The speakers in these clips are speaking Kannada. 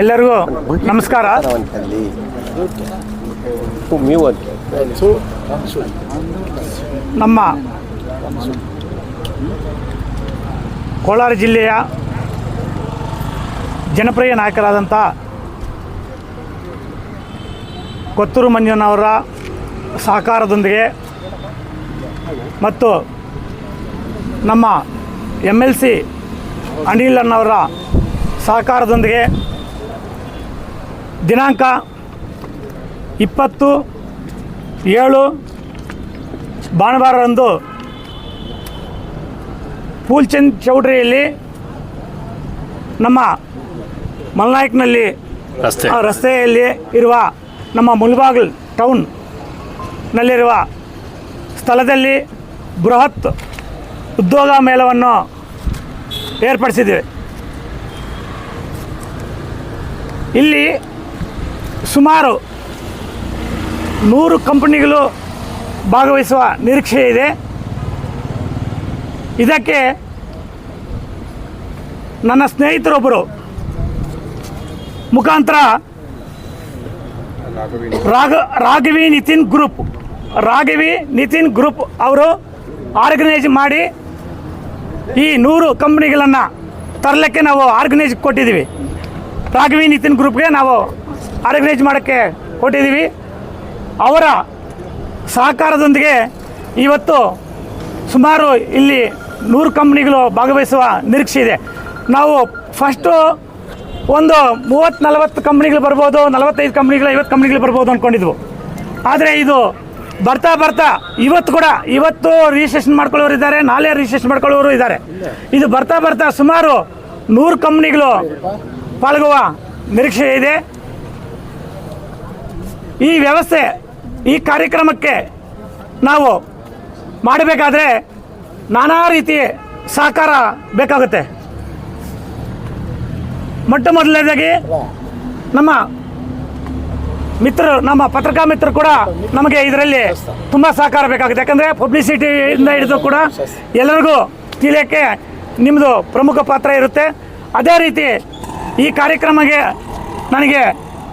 ಎಲ್ಲರಿಗೂ ನಮಸ್ಕಾರ. ನಮ್ಮ ಕೋಲಾರ ಜಿಲ್ಲೆಯ ಜನಪ್ರಿಯ ನಾಯಕರಾದಂಥ ಕೊತ್ತೂರು ಮಂಜುನವರ ಸಹಕಾರದೊಂದಿಗೆ ಮತ್ತು ನಮ್ಮ ಎಂ ಎಲ್ ಸಿ ಅನಿಲ್ ಅನ್ನವರ ಸಹಕಾರದೊಂದಿಗೆ ದಿನಾಂಕ ಇಪ್ಪತ್ತು ಏಳು ಭಾನುವಾರರಂದು ಫೂಲ್ಚಂದ್ ಚೌಡ್ರಿಯಲ್ಲಿ ನಮ್ಮ ಮಲ್ನಾಯಕ್ನಲ್ಲಿ ರಸ್ತೆ. ರಸ್ತೆಯಲ್ಲಿ ಇರುವ ನಮ್ಮ ಮುಲ್ಬಾಗ್ಲ್ ಟೌನ್ನಲ್ಲಿರುವ ಸ್ಥಳದಲ್ಲಿ ಬೃಹತ್ ಉದ್ಯೋಗ ಮೇಳವನ್ನು ಏರ್ಪಡಿಸಿದ್ದೇವೆ. ಇಲ್ಲಿ ಸುಮಾರು ನೂರು ಕಂಪನಿಗಳು ಭಾಗವಹಿಸುವ ನಿರೀಕ್ಷೆ ಇದೆ. ಇದಕ್ಕೆ ನನ್ನ ಸ್ನೇಹಿತರೊಬ್ಬರು ಮುಖಾಂತರ ರಾಘ ರಾಘವಿ ನಿತಿನ್ ಗ್ರೂಪ್, ರಾಘವಿ ನಿತಿನ್ ಗ್ರೂಪ್ ಅವರು ಆರ್ಗನೈಸ್ ಮಾಡಿ ಈ ನೂರು ಕಂಪ್ನಿಗಳನ್ನು ತರಲಿಕ್ಕೆ ನಾವು ಆರ್ಗನೈಸ್ ಕೊಟ್ಟಿದ್ದೀವಿ. ರಾಘವಿ ನಿತಿನ್ ಗ್ರೂಪ್ಗೆ ನಾವು ಆರ್ಗನೈಸ್ ಮಾಡೋಕ್ಕೆ ಕೊಟ್ಟಿದ್ದೀವಿ. ಅವರ ಸಹಕಾರದೊಂದಿಗೆ ಇವತ್ತು ಸುಮಾರು ಇಲ್ಲಿ ನೂರು ಕಂಪ್ನಿಗಳು ಭಾಗವಹಿಸುವ ನಿರೀಕ್ಷೆ ಇದೆ. ನಾವು ಫಸ್ಟು ಒಂದು ಮೂವತ್ತು ನಲವತ್ತು ಕಂಪ್ನಿಗಳು ಬರ್ಬೋದು, ನಲವತ್ತೈದು ಕಂಪ್ನಿಗಳು ಐವತ್ತು ಕಂಪ್ನಿಗಳು ಬರ್ಬೋದು ಅಂದ್ಕೊಂಡಿದ್ವು ಆದರೆ ಇದು ಬರ್ತಾ ಬರ್ತಾ ಇವತ್ತು ಕೂಡ ಇವತ್ತು ರಿಜಿಸ್ಟ್ರೇಷನ್ ಮಾಡ್ಕೊಳ್ಳೋರು ಇದ್ದಾರೆ, ನಾಳೆ ರಿಜಿಸ್ಟ್ರೇಷನ್ ಮಾಡ್ಕೊಳ್ಳೋರು ಇದ್ದಾರೆ. ಇದು ಬರ್ತಾ ಬರ್ತಾ ಸುಮಾರು ನೂರು ಕಂಪ್ನಿಗಳು ಪಾಲ್ಗೊಳ್ಳುವ ನಿರೀಕ್ಷೆ ಇದೆ. ಈ ವ್ಯವಸ್ಥೆ, ಈ ಕಾರ್ಯಕ್ರಮಕ್ಕೆ ನಾವು ಮಾಡಬೇಕಾದ್ರೆ ನಾನಾ ರೀತಿ ಸಹಕಾರ ಬೇಕಾಗುತ್ತೆ. ಮೊಟ್ಟ ಮೊದಲನೇದಾಗಿ ನಮ್ಮ ಮಿತ್ರರು, ನಮ್ಮ ಪತ್ರಿಕಾ ಮಿತ್ರರು ಕೂಡ ನಮಗೆ ಇದರಲ್ಲಿ ತುಂಬ ಸಹಕಾರ ಬೇಕಾಗುತ್ತೆ. ಯಾಕಂದರೆ ಪಬ್ಲಿಸಿಟಿಯಿಂದ ಹಿಡಿದು ಕೂಡ ಎಲ್ಲರಿಗೂ ತಿಳಿಯೋಕ್ಕೆ ನಿಮ್ಮದು ಪ್ರಮುಖ ಪಾತ್ರ ಇರುತ್ತೆ. ಅದೇ ರೀತಿ ಈ ಕಾರ್ಯಕ್ರಮಕ್ಕೆ ನನಗೆ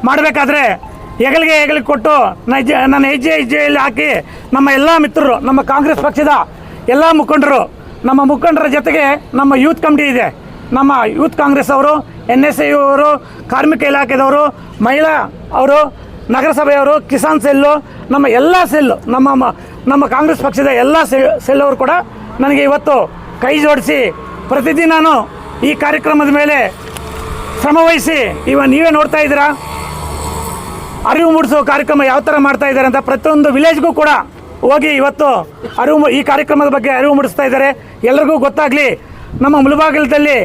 ಮಾಡಬೇಕಾದ್ರೆ ಹೆಗಲಿಗೆ ಹೆಗಲಿಗೆ ಕೊಟ್ಟು ನೈಜ ನನ್ನ ಹೆಜ್ಜೆ ಹೆಜ್ಜೆಯಲ್ಲಿ ಹಾಕಿ ನಮ್ಮ ಎಲ್ಲ ಮಿತ್ರರು, ನಮ್ಮ ಕಾಂಗ್ರೆಸ್ ಪಕ್ಷದ ಎಲ್ಲ ಮುಖಂಡರು, ನಮ್ಮ ಮುಖಂಡರ ಜೊತೆಗೆ ನಮ್ಮ ಯೂತ್ ಕಮಿಟಿ ಇದೆ. ನಮ್ಮ ಯೂತ್ ಕಾಂಗ್ರೆಸ್ ಅವರು ಎನ್ ಎಸ್ ಅವರು, ಕಾರ್ಮಿಕ ಇಲಾಖೆದವರು, ಮಹಿಳಾ ಅವರು, ನಗರಸಭೆಯವರು, ಕಿಸಾನ್ ಸೆಲ್ಲು, ನಮ್ಮ ಎಲ್ಲ ಸೆಲ್ಲು, ನಮ್ಮ ನಮ್ಮ ಕಾಂಗ್ರೆಸ್ ಪಕ್ಷದ ಎಲ್ಲ ಸೆಲ್ ಅವರು ಕೂಡ ನನಗೆ ಇವತ್ತು ಕೈ ಜೋಡಿಸಿ ಪ್ರತಿದಿನ ಈ ಕಾರ್ಯಕ್ರಮದ ಮೇಲೆ ಶ್ರಮವಹಿಸಿ ಇವ ನೀವೇ ನೋಡ್ತಾ ಇದ್ದೀರಾ? ಅರಿವು ಮೂಡಿಸೋ ಕಾರ್ಯಕ್ರಮ ಯಾವ ಥರ ಮಾಡ್ತಾ ಇದ್ದಾರೆ ಅಂತ ಪ್ರತಿಯೊಂದು ವಿಲೇಜ್ಗೂ ಕೂಡ ಹೋಗಿ ಇವತ್ತು ಅರಿವು ಈ ಕಾರ್ಯಕ್ರಮದ ಬಗ್ಗೆ ಅರಿವು ಮೂಡಿಸ್ತಾ ಇದ್ದಾರೆ. ಎಲ್ರಿಗೂ ಗೊತ್ತಾಗಲಿ, ನಮ್ಮ ಮುಳುಬಾಗಿಲದಲ್ಲಿ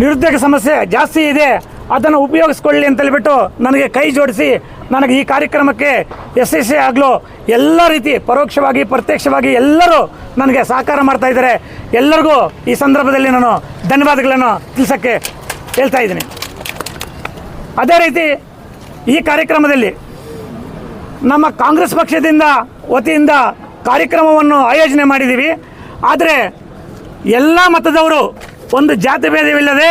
ನಿರುದ್ಯೋಗ ಸಮಸ್ಯೆ ಜಾಸ್ತಿ ಇದೆ, ಅದನ್ನು ಉಪಯೋಗಿಸ್ಕೊಳ್ಳಿ ಅಂತ ಹೇಳ್ಬಿಟ್ಟು ನನಗೆ ಕೈ ಜೋಡಿಸಿ, ನನಗೆ ಈ ಕಾರ್ಯಕ್ರಮಕ್ಕೆ ಯಶಸ್ವಿ ಆಗಲು ಎಲ್ಲ ರೀತಿ ಪರೋಕ್ಷವಾಗಿ, ಪ್ರತ್ಯಕ್ಷವಾಗಿ ಎಲ್ಲರೂ ನನಗೆ ಸಹಕಾರ ಮಾಡ್ತಾ ಇದ್ದಾರೆ. ಎಲ್ಲರಿಗೂ ಈ ಸಂದರ್ಭದಲ್ಲಿ ನಾನು ಧನ್ಯವಾದಗಳನ್ನು ತಿಳಿಸೋಕ್ಕೆ ಹೇಳ್ತಾ ಇದ್ದೀನಿ. ಅದೇ ರೀತಿ ಈ ಕಾರ್ಯಕ್ರಮದಲ್ಲಿ ನಮ್ಮ ಕಾಂಗ್ರೆಸ್ ಪಕ್ಷದಿಂದ ವತಿಯಿಂದ ಕಾರ್ಯಕ್ರಮವನ್ನು ಆಯೋಜನೆ ಮಾಡಿದ್ದೀವಿ. ಆದರೆ ಎಲ್ಲ ಮತದವರು ಒಂದು ಜಾತಿ ಭೇದವಿಲ್ಲದೆ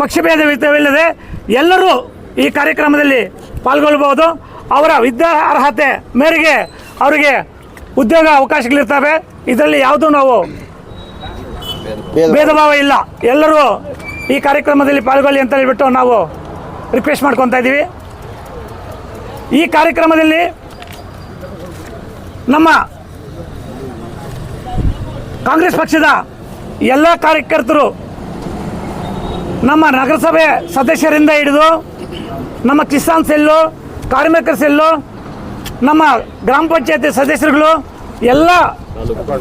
ಪಕ್ಷ ಭೇದವಿಲ್ಲದೆ ಎಲ್ಲರೂ ಈ ಕಾರ್ಯಕ್ರಮದಲ್ಲಿ ಪಾಲ್ಗೊಳ್ಬೋದು ಅವರ ವಿದ್ಯಾ ಅರ್ಹತೆ ಮೇರೆಗೆ ಅವರಿಗೆ ಉದ್ಯೋಗ ಅವಕಾಶಗಳಿರ್ತವೆ. ಇದರಲ್ಲಿ ಯಾವುದೂ ನಾವು ಭೇದ ಭಾವ ಇಲ್ಲ. ಎಲ್ಲರೂ ಈ ಕಾರ್ಯಕ್ರಮದಲ್ಲಿ ಪಾಲ್ಗೊಳ್ಳಿ ಅಂತ ಹೇಳಿಬಿಟ್ಟು ನಾವು ರಿಕ್ವೆಸ್ಟ್ ಮಾಡ್ಕೊತಾ ಇದ್ದೀವಿ. ಈ ಕಾರ್ಯಕ್ರಮದಲ್ಲಿ ನಮ್ಮ ಕಾಂಗ್ರೆಸ್ ಪಕ್ಷದ ಎಲ್ಲ ಕಾರ್ಯಕರ್ತರು ನಮ್ಮ ನಗರಸಭೆ ಸದಸ್ಯರಿಂದ ಹಿಡಿದು ನಮ್ಮ ಕಿಸಾನ್ ಸೆಲ್ಲು, ಕಾರ್ಮಿಕರ ಸೆಲ್ಲು, ನಮ್ಮ ಗ್ರಾಮ ಪಂಚಾಯತಿ ಸದಸ್ಯರುಗಳು, ಎಲ್ಲ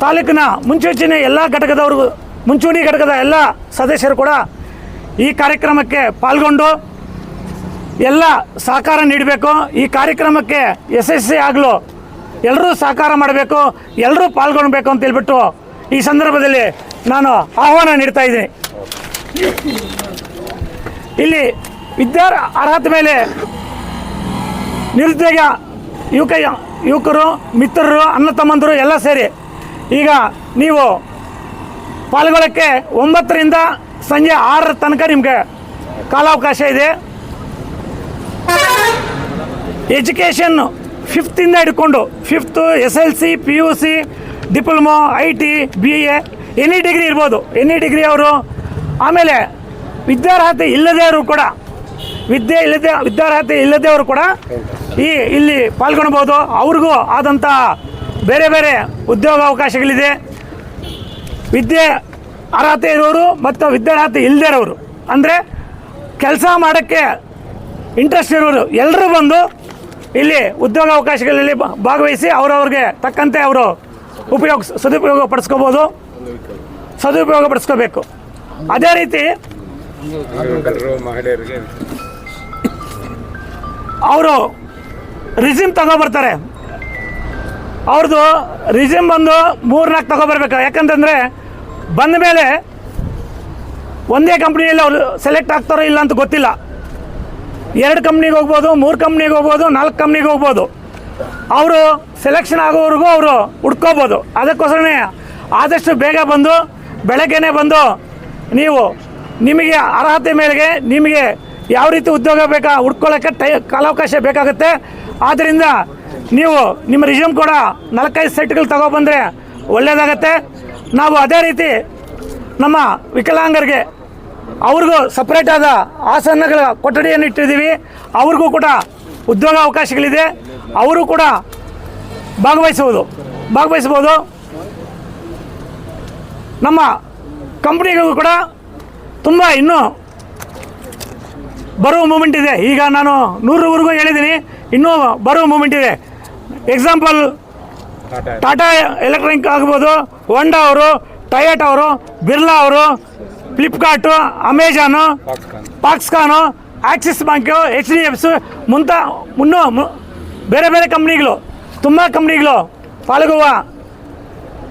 ತಾಲೂಕಿನ ಮುನ್ಸೂಚನೆ ಎಲ್ಲ ಘಟಕದವ್ರಿಗೂ ಮುಂಚೂಣಿ ಘಟಕದ ಎಲ್ಲ ಸದಸ್ಯರು ಕೂಡ ಈ ಕಾರ್ಯಕ್ರಮಕ್ಕೆ ಪಾಲ್ಗೊಂಡು ಎಲ್ಲ ಸಹಕಾರ ನೀಡಬೇಕು. ಈ ಕಾರ್ಯಕ್ರಮಕ್ಕೆ ಯಶಸ್ವಿ ಆಗಲು ಎಲ್ಲರೂ ಸಹಕಾರ ಮಾಡಬೇಕು ಎಲ್ಲರೂ ಪಾಲ್ಗೊಳ್ಬೇಕು ಅಂತ ಹೇಳ್ಬಿಟ್ಟು ಈ ಸಂದರ್ಭದಲ್ಲಿ ನಾನು ಆಹ್ವಾನ ನೀಡ್ತಾ ಇದ್ದೀನಿ. ಇಲ್ಲಿ ವಿದ್ಯಾರ್ ಅರ್ಹತೆ ಮೇಲೆ ನಿರುದ್ಯೋಗ ಯುವಕ, ಯುವಕರು, ಮಿತ್ರರು, ಅಣ್ಣ ತಮ್ಮಂದರು ಎಲ್ಲ ಸೇರಿ ಈಗ ನೀವು ಪಾಲ್ಗೊಳ್ಳೋಕ್ಕೆ ಒಂಬತ್ತರಿಂದ ಸಂಜೆ ಆರರ ತನಕ ನಿಮಗೆ ಕಾಲಾವಕಾಶ ಇದೆ. ಎಜುಕೇಷನ್ ಫಿಫ್ತಿಂದ ಹಿಡ್ಕೊಂಡು fifth S L C P U C diploma I T B A any degree ಇರ್ಬೋದು. ಎನಿ ಡಿಗ್ರಿ ಅವರು ಆಮೇಲೆ ವಿದ್ಯಾರ್ಹತೆ ಇಲ್ಲದವರು ಕೂಡ, ವಿದ್ಯೆ ಇಲ್ಲದೆ, ವಿದ್ಯಾರ್ಹತೆ ಇಲ್ಲದವರು ಕೂಡ ಈ ಇಲ್ಲಿ ಪಾಲ್ಗೊಳ್ಬೋದು. ಅವ್ರಿಗೂ ಆದಂಥ ಬೇರೆ ಬೇರೆ ಉದ್ಯೋಗ ಅವಕಾಶಗಳಿದೆ ವಿದ್ಯೆ ಅರ್ಹತೆ ಇರೋರು ಮತ್ತು ವಿದ್ಯಾರ್ಹತೆ ಇಲ್ಲದೆ ಇರೋರು. ಅಂದರೆ ಕೆಲಸ ಮಾಡೋಕ್ಕೆ ಇಂಟ್ರೆಸ್ಟ್ ಇರೋರು. ಎಲ್ಲರೂ ಬಂದು ಇಲ್ಲಿ ಉದ್ಯೋಗ ಅವಕಾಶಗಳಲ್ಲಿ ಭಾಗವಹಿಸಿ ಅವರವ್ರಿಗೆ ತಕ್ಕಂತೆ ಅವರು ಉಪಯೋಗ ಸದುಪಯೋಗ ಪಡಿಸ್ಕೋಬೋದು. ಸದುಪಯೋಗ ಪಡಿಸ್ಕೋಬೇಕು. ಅದೇ ರೀತಿ ಅವರು ರಿಸ್ಯೂಮ್ ತಗೊಬರ್ತಾರೆ. ಅವ್ರದ್ದು ರಿಸಿಮ್ ಬಂದು ಮೂರ್ನಾಲ್ಕು ತಗೊಬರ್ಬೇಕು. ಯಾಕಂತಂದರೆ ಬಂದ ಮೇಲೆ ಒಂದೇ ಕಂಪ್ನಿಯಲ್ಲಿ ಅವರು ಸೆಲೆಕ್ಟ್ ಆಗ್ತಾರೋ ಇಲ್ಲ ಅಂತ ಗೊತ್ತಿಲ್ಲ. ಎರಡು ಕಂಪ್ನಿಗೆ ಹೋಗ್ಬೋದು, ಮೂರು ಕಂಪ್ನಿಗೆ ಹೋಗ್ಬೋದು, ನಾಲ್ಕು ಕಂಪ್ನಿಗೆ ಹೋಗ್ಬೋದು. ಅವರು ಸೆಲೆಕ್ಷನ್ ಆಗೋವರೆಗೂ ಅವರು ಹುಡ್ಕೋಬೋದು. ಅದಕ್ಕೋಸ್ಕರನೇ ಆದಷ್ಟು ಬೇಗ ಬಂದು, ಬೆಳಗ್ಗೆನೇ ಬಂದು ನೀವು ನಿಮಗೆ ಅರ್ಹತೆ ಮೇರೆಗೆ ನಿಮಗೆ ಯಾವ ರೀತಿ ಉದ್ಯೋಗ ಬೇಕಾ ಹುಡ್ಕೊಳ್ಳೋಕ್ಕೆ ಟೈ, ಕಾಲಾವಕಾಶ ಬೇಕಾಗುತ್ತೆ. ಆದ್ದರಿಂದ ನೀವು ನಿಮ್ಮ ರಿಸ್ಯೂಮ್ ಕೂಡ ನಾಲ್ಕೈದು ಸೆಟ್ಗಳು ತಗೊಬಂದರೆ ಒಳ್ಳೆಯದಾಗತ್ತೆ ನಾವು ಅದೇ ರೀತಿ ನಮ್ಮ ವಿಕಲಾಂಗರಿಗೆ ಅವ್ರಿಗೂ ಸಪ್ರೇಟ್ ಆದ ಆಸನಗಳ ಕೊಠಡಿಯನ್ನು ಇಟ್ಟಿದ್ದೀವಿ. ಅವ್ರಿಗೂ ಕೂಡ ಉದ್ಯೋಗ ಅವಕಾಶಗಳಿದೆ. ಅವರು ಕೂಡ ಭಾಗವಹಿಸುವುದು. ಭಾಗವಹಿಸ್ಬೋದು ನಮ್ಮ ಕಂಪ್ನಿಗಳಿಗೂ ಕೂಡ ತುಂಬ ಇನ್ನೂ ಬರುವ ಮೂಮೆಂಟ್ ಇದೆ. ಈಗ ನಾನು ನೂರವರೆಗೂ ಹೇಳಿದ್ದೀನಿ. ಇನ್ನೂ ಬರುವ ಮೂಮೆಂಟ್ ಇದೆ. ಎಕ್ಸಾಂಪಲ್ ಟಾಟಾ ಎಲೆಕ್ಟ್ರಾನಿಕ್ ಆಗ್ಬೋದು. ಹೊಂಡಾ ಅವರು ಟೊಯೋಟಾ ಅವರು ಬಿರ್ಲಾ ಅವರು Flipkart Amazon Foxconn Axis bank H D FC ಮುಂತ ಮುನ್ನೂ ಬೇರೆ ಬೇರೆ ಕಂಪ್ನಿಗಳು ತುಂಬ ಕಂಪ್ನಿಗಳು ಪಾಲ್ಗೊಳ್ಳುವ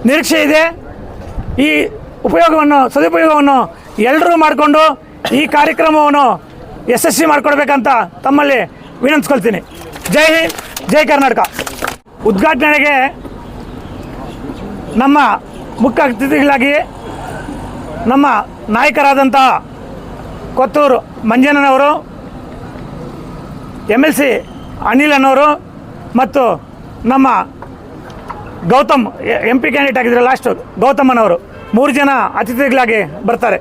ನಿರೀಕ್ಷೆ ಇದೆ. ಈ ಉಪಯೋಗವನ್ನು ಸದುಪಯೋಗವನ್ನು ಎಲ್ಲರೂ ಮಾಡಿಕೊಂಡು ಈ ಕಾರ್ಯಕ್ರಮವನ್ನು ಯಶಸ್ವಿ ಮಾಡಿಕೊಡ್ಬೇಕಂತ ತಮ್ಮಲ್ಲಿ ವಿನಂತಿಸ್ಕೊಳ್ತೀನಿ. ಜೈ ಹಿಂದ್ ಜೈ ಕರ್ನಾಟಕ. ಉದ್ಘಾಟನೆಗೆ ನಮ್ಮ ಮುಖ್ಯ ಅತಿಥಿಗಳಾಗಿ ನಮ್ಮ ನಾಯಕರಾದಂಥ ಕೊತ್ತೂರು ಮಂಜಣ್ಣನವರು ಎಂ ಎಲ್ ಸಿ ಅನಿಲ್ ಅನ್ನೋರು ಮತ್ತು ನಮ್ಮ ಗೌತಮ್, ಎಂ ಪಿ ಕ್ಯಾಂಡಿಡೇಟ್ ಆಗಿದ್ರು ಲಾಸ್ಟು ಗೌತಮ್ ಅನ್ನೋರು ಮೂರು ಜನ ಅತಿಥಿಗಳಾಗಿ ಬರ್ತಾರೆ.